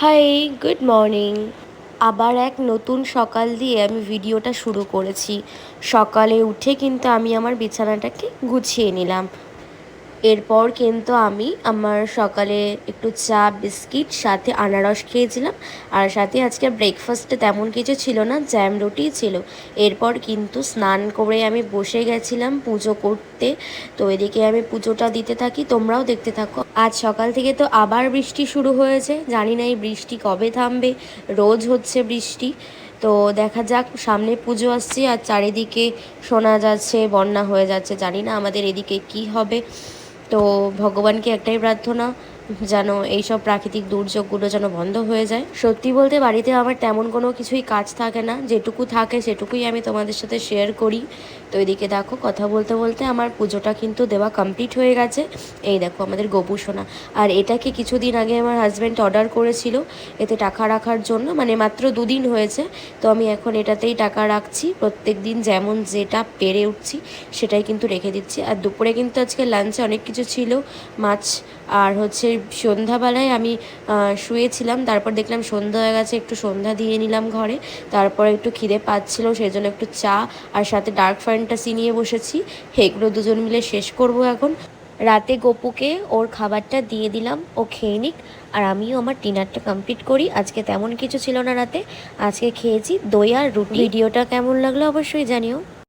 Hi good morning আবার এক নতুন সকাল দিয়ে আমি ভিডিওটা শুরু করেছি। সকালে উঠে কিন্তু আমি আমার বিছানাটাকে গুছিয়ে নিলাম। এরপর কিন্তু আমি আমার সকালে একটু চা, বিস্কিট, সাথে আনারস খেয়েছিলাম। আর সাথে আজকে ব্রেকফাস্টে তেমন কিছু ছিল না জ্যাম রুটিই ছিল। এরপর কিন্তু স্নান করে আমি বসে গেছিলাম পুজো করতে। তো এদিকে আমি পুজোটা দিতে থাকি, তোমরাও দেখতে থাকো। আজ সকাল থেকে তো আবার বৃষ্টি শুরু হয়েছে। জানি না এই বৃষ্টি কবে থামবে, রোজ হচ্ছে বৃষ্টি। তো দেখা যাক, সামনে পুজো আসছে আর চারিদিকে শোনা যাচ্ছে, বন্যা হয়ে যাচ্ছে, জানি না আমাদের এদিকে কি হবে। তো ভগবানকে একটাই প্রার্থনা যেন এইসব প্রাকৃতিক দুর্যোগগুলো যেন বন্ধ হয়ে যায়। সত্যি বলতে বাড়িতে আমার তেমন কোনো কিছুই কাজ থাকে না। যেটুকু থাকে সেটুকুই আমি তোমাদের সাথে শেয়ার করি। তো এদিকে দেখো, কথা বলতে বলতে আমার পুজোটা কিন্তু দেওয়া কমপ্লিট হয়ে গেছে। এই দেখো আমাদের গোপুসোনা আর এটাকে কিছুদিন আগে আমার হাজব্যান্ড অর্ডার করেছিল। এতে টাকা রাখার জন্য মানে মাত্র দুদিন হয়েছে। তো আমি এখন এটাতেই টাকা রাখছি। প্রত্যেক দিন যেমন যেটা পেরে উঠছি, সেটাই কিন্তু রেখে দিচ্ছি। আর দুপুরে কিন্তু আজকে লাঞ্চে অনেক কিছু ছিল। মাছ আর হচ্ছে সন্ধ্যাবেলায় আমি শুয়েছিলাম তারপর দেখলাম সন্ধ্যা হয়ে গেছে একটু সন্ধ্যা দিয়ে নিলাম ঘরে তারপর একটু খিদে পাচ্ছিল সেই জন্য একটু চা আর সাথে ডার্ক ফ্যান্টাসি নিয়ে বসেছি এগুলো দুজন মিলে শেষ করব এখন। রাতে গপুকে ওর খাবারটা দিয়ে দিলাম ও খেয়ে নিক আর আমিও আমার ডিনারটা কমপ্লিট করি আজকে তেমন কিছু ছিল না রাতে আজকে খেয়েছি দই আর রুটি। ভিডিওটা কেমন লাগল অবশ্যই জানিও।